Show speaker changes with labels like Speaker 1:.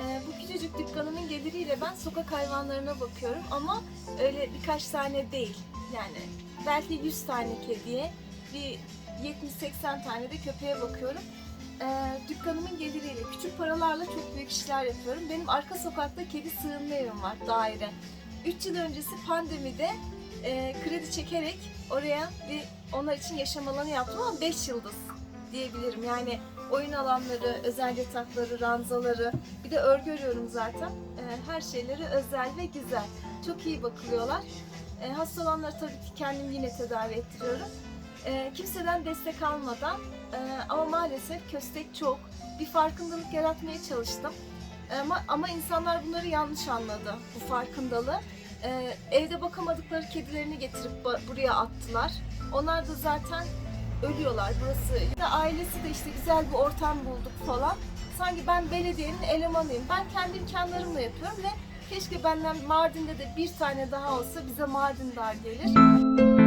Speaker 1: Ee, bu küçücük dükkanımın geliriyle ben sokak hayvanlarına bakıyorum ama öyle birkaç tane değil. Yani belki 100 tane kediye, bir 70-80 tane de köpeğe bakıyorum. Ee, dükkanımın geliriyle küçük paralarla çok büyük işler yapıyorum. Benim arka sokakta kedi sığınma evim var, daire. 3 yıl öncesi pandemide e, kredi çekerek oraya bir onlar için yaşam alanı yaptım ama 5 yıldız diyebilirim. Yani oyun alanları, özel yatakları, ranzaları, bir de örgü örüyorum zaten. E, her şeyleri özel ve güzel. Çok iyi bakılıyorlar. E, hasta olanları tabii ki kendim yine tedavi ettiriyorum. E, kimseden destek almadan e, ama maalesef köstek çok. Bir farkındalık yaratmaya çalıştım. Ama, ama insanlar bunları yanlış anladı, bu farkındalığı. E, evde bakamadıkları kedilerini getirip buraya attılar. Onlar da zaten ölüyorlar burası. Ailesi de işte güzel bir ortam bulduk falan. Sanki ben belediyenin elemanıyım. Ben kendi imkanlarımla yapıyorum ve keşke benden Mardin'de de bir tane daha olsa bize Mardin dar gelir.